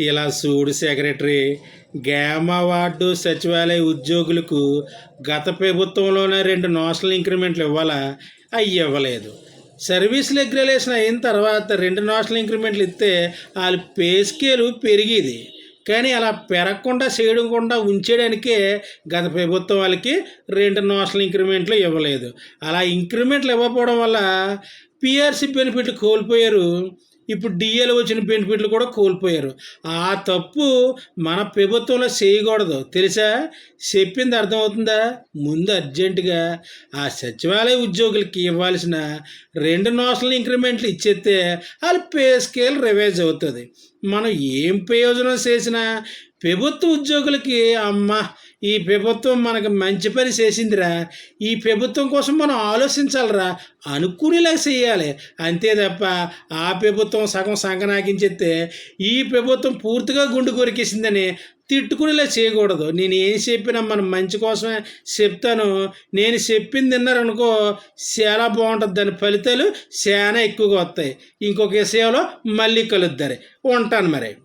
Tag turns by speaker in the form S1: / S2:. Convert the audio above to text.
S1: ఇలా సూడు secretary గ్యామ ward సచివాలయ ఉద్యోగులకు గత ప్రభుత్వంలోనే రెండు నోషనల్ ఇంక్రిమెంట్లు ఇవ్వాలా? అవి ఇవ్వలేదు. సర్వీస్ రెగ్యులేషన్ అయిన తర్వాత రెండు నోషనల్ ఇంక్రిమెంట్లు ఇస్తే వాళ్ళ పే స్కేలు పెరిగేది. కానీ అలా పెరగకుండా చేయకుండా ఉంచేయడానికే గత ప్రభుత్వం వాళ్ళకి రెండు నోషనల్ ఇంక్రిమెంట్లు ఇవ్వలేదు. అలా ఇంక్రిమెంట్లు ఇవ్వకపోవడం వల్ల పిఆర్సీ బెనిఫిట్లు కోల్పోయారు. ఇప్పుడు డిఏలు వచ్చిన బెనిఫిట్లు కూడా కోల్పోయారు. ఆ తప్పు మన ప్రభుత్వంలో చేయకూడదు. తెలుసా? చెప్పింది అర్థమవుతుందా? ముందు అర్జెంటుగా ఆ సచివాలయ ఉద్యోగులకి ఇవ్వాల్సిన రెండు నేషనల్ ఇంక్రిమెంట్లు ఇచ్చేస్తే వాళ్ళ పే స్కేల్ రివైజ్ అవుతుంది. మనం ఏం ప్రయోజనం చేసినా ప్రభుత్వ ఉద్యోగులకి అమ్మ ఈ ప్రభుత్వం మనకు మంచి పని చేసిందిరా. ఈ ప్రభుత్వం కోసం మనం ఆలోచించాలిరా. అనుకునేలా చేయాలి. అంతే తప్ప ఆ ప్రభుత్వం సగం సంకనాకించేస్తే ఈ ప్రభుత్వం పూర్తిగా గుండు కొరికేసిందని తిట్టుకునేలా చేయకూడదు. నేను ఏం చెప్పినా మనం మంచి కోసమే చెప్తాను. నేను చెప్పింది తిన్నారనుకో చాలా బాగుంటుంది. దాని ఫలితాలు చాలా ఎక్కువగా వస్తాయి. ఇంకొక విషయంలో మళ్ళీ కలుద్దారు ఉంటాను మరి.